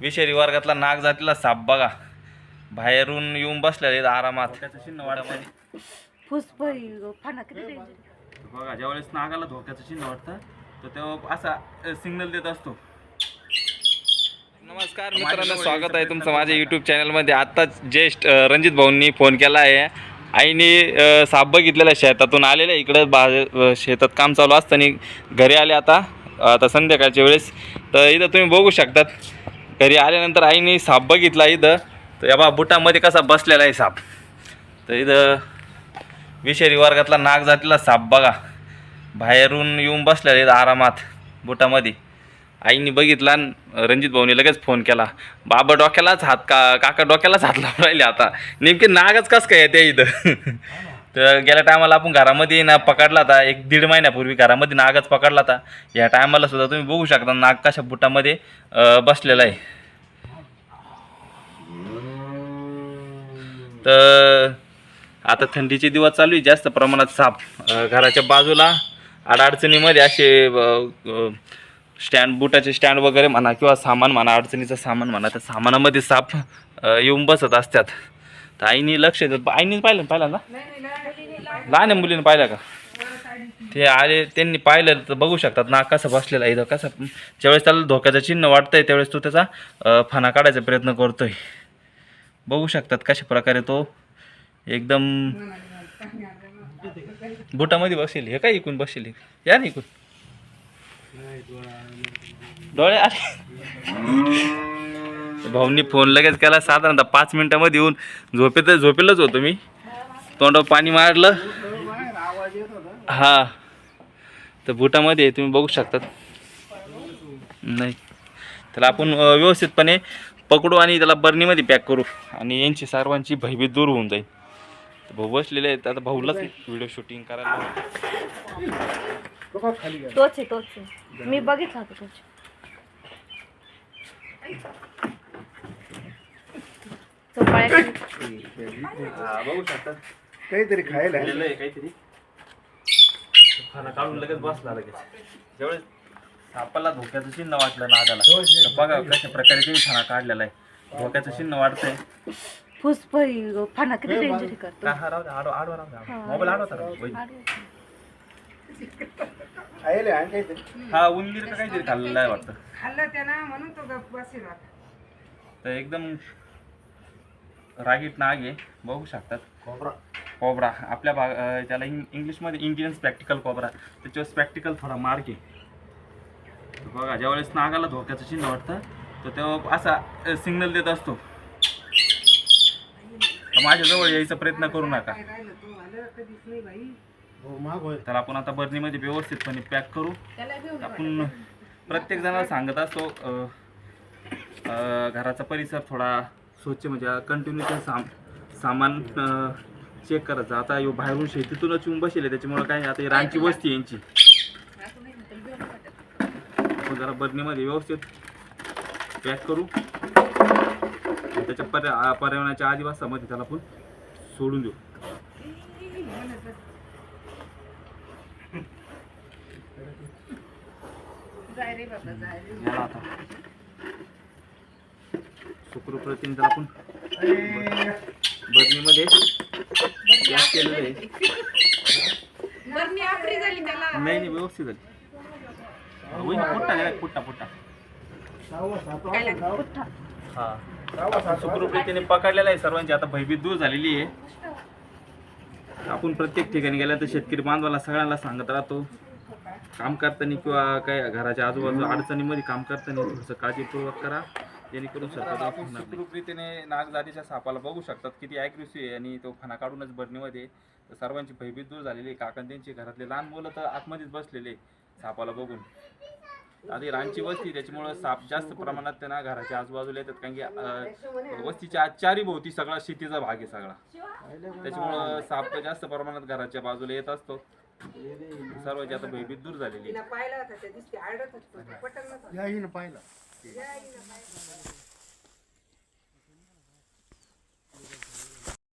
विषारी वर्गातला नाग जातीला साप बघा. बाहेरून येऊन बसलेले आहेत आरामात. त्याचं चिन्ह वाटामध्ये फुसफई फाना किती डेंजर बघा ज्यावेळेस नागाला धोक्याचं चिन्ह वाटतं तर तेव्हा असा सिग्नल देत असतो. नमस्कार मित्रांनो स्वागत आहे तुमचं माझ्या यूट्यूब चॅनलमध्ये आत्ताच ज्येष्ठ अ, रणजित भाऊंनी फोन केला आहे. आईने अ, साप बघितलेला आहे शेतातून आलेला आहे इकडं बा अ, शेतात काम चालू असताना. घरी आले आता आता संध्याकाळच्या वेळेस. तर इथं तुम्ही बघू शकतात. घरी आल्यानंतर आईने साप बघितला इथं. तर या बा बुटामध्ये कसा बसलेला आहे साप. तर इथं विषारी वर्गातला नाग जातीला साप बघा. बाहेरून येऊन बसलेला इथं आरामात बुटामध्ये. आईने बघितला रणजित भाऊने लगेच फोन केला. बाबा डोक्यालाच हात का काका डोक्यालाच हात लावून राहिले आता. नेमके नागच कस काय त्या इथं? तर गेल्या टायमाला आपण घरामध्ये ना पकडला होता एक दीड महिन्यापूर्वी घरामध्ये नागच पकडला होता. या टायमाला सुद्धा तुम्ही बघू शकता नाग कशा बुटामध्ये बसलेला आहे. तर आता थंडीचे दिवस चालू आहे जास्त प्रमाणात साप घराच्या बाजूला अडचणीमध्ये असे स्टँड बुटाचे स्टँड वगैरे म्हणा किंवा सामान म्हणा अडचणीचं सामान म्हणा त्या सामानामध्ये साप येऊन बसत असतात. तर आईने लक्ष देत आईने पाहिलं पाहिलं ना लहान आहे मुलीनं पाहिलं का? ते आले त्यांनी पाहिलं तर बघू शकतात ना कसा बसलेला आहे इथं कसा ज्यावेळेस त्याला धोक्याचं चिन्ह वाटतंय त्यावेळेस तो त्याचा फणा काढायचा प्रयत्न करतोय. बघू शकतात कशा प्रकारे तो एकदम बुटामध्ये बसेल. हे काय इकून बसेल? या ना इकून. डोळे आले. भाऊनी फोन लगेच केला साधारणतः पाच मिनिटामध्ये येऊन झोपेत झोपेलच होतो मी. तोंडावर पाणी मारलं. हा. तर बुटामध्ये तुम्ही बघू शकतात. नाही. त्याला आपण व्यवस्थितपणे पकडू आणि त्याला बर्नीमध्ये पॅक करू. आणि यांची सर्वांची भयभीत दूर होऊन जाईल. तर भाऊ बसलेले आहेत आता भाऊलाच व्हिडिओ शूटिंग करायला तोच तोच मी बघितला हा, बघू शकतात काहीतरी खायला. आहे काहीतरी. खाना काढून लगेच बसला लगेच. ज्यावेळेस सापाला धोक्याचं चिन्ह वाटलं नागाला तर बघा कशा प्रकारे तुम्ही खाना काढलेला आहे. धोक्याचं चिन्ह वाटतंय फुसफई फाना किती डेंजर करतो. का हा राहू द्या, आडवा आडवा राहू द्या. मोबाईल आडवा करा वहिनी. खायला आणि काहीतरी. हा उंदीर का काहीतरी खाल्लेलं आहे वाटतं. खाल्लं त्यानं म्हणून तो गप्प बसेल होता. तर एकदम रागीट नाग आहे बघू शकतात. खोबरा. कोबरा आपल्या भाग त्याला इंग इंग्लिशमध्ये इंडियन स्पॅक्टिकल कोबरा. त्याच्यावर स्पॅक्टिकल थोडा मार्क आहे बघा ज्यावेळेस नागाला धोक्याचं चिन्ह वाटतं तर तेव्हा असा सिग्नल देत असतो. तर माझ्याजवळ यायचा प्रयत्न करू नका. काय राहिलं तो आलं कधीच नाही बाई हो तर आपण आता बर्नीमध्ये व्यवस्थितपणे पॅक करू. त्याला आपण प्रत्येक जणाला सांगत असतो घराचा परिसर थोडा स्वच्छ म्हणजे कंटिन्यू साम सामान चेक करायचं. आता यो बाहेरून शेतीतूनच येऊन बसेल त्याच्यामुळं काय आता ही रानची वस्ती आहे यांची. आपण जरा बर्नीमध्ये व्यवस्थित पॅक करू. त्याच्या पर्या पर्यावरणाच्या आदिवासामध्ये त्याला आपण सोडून देऊ. जाय रे बाबा जाय रे. याला आता. सुखरूप रीतीने त्याला आपण बर्नीमध्ये पॅक केलेलं आहे. बरं मी आपली झाली त्याला. नाही नाही व्यवस्थित झाली. होईल पुट्टा गेला पुट्टा पुट्टा. हा. सुखरूप पकडलेला आहे सर्वांची. आता भयभीत दूर झालेली आहे. आपण प्रत्येक ठिकाणी गेल्या तर शेतकरी बांधवाला सगळ्यांना सांगत राहतो. काम करताना किंवा काय घराच्या आजूबाजू अडचणीमध्ये काम करताना थोडंसं काळजीपूर्वक करा. जेणेकरून सुखरूप रीतीने नाग जातीच्या सापाला बघू शकतात किती ॲग्रेसिव्ह आहे आणि तो फणा काढूनच बरणीमध्ये आहे. तर सर्वांची भयभीत दूर झालेली आहे. काका त्यांची घरातले लहान मुलं तर आतमध्येच बसलेले आहे सापाला बघून. आधी रानची वस्ती त्याच्यामुळं साप जास्त प्रमाणात त्यांना घराच्या आजूबाजूला येतात कारण की अं, वस्तीच्या चारी भोवती सगळा शेतीचा भाग आहे सगळा. त्याच्यामुळं साप जास्त प्रमाणात घराच्या बाजूला येत असतो. सर्वांची आता भयभीत दूर झालेली आहे. तिनं पाहिला होता त्या दिवशी आडत होतो पटकन या हिनं पाहिलं पाहिलं. Yeah, you know, I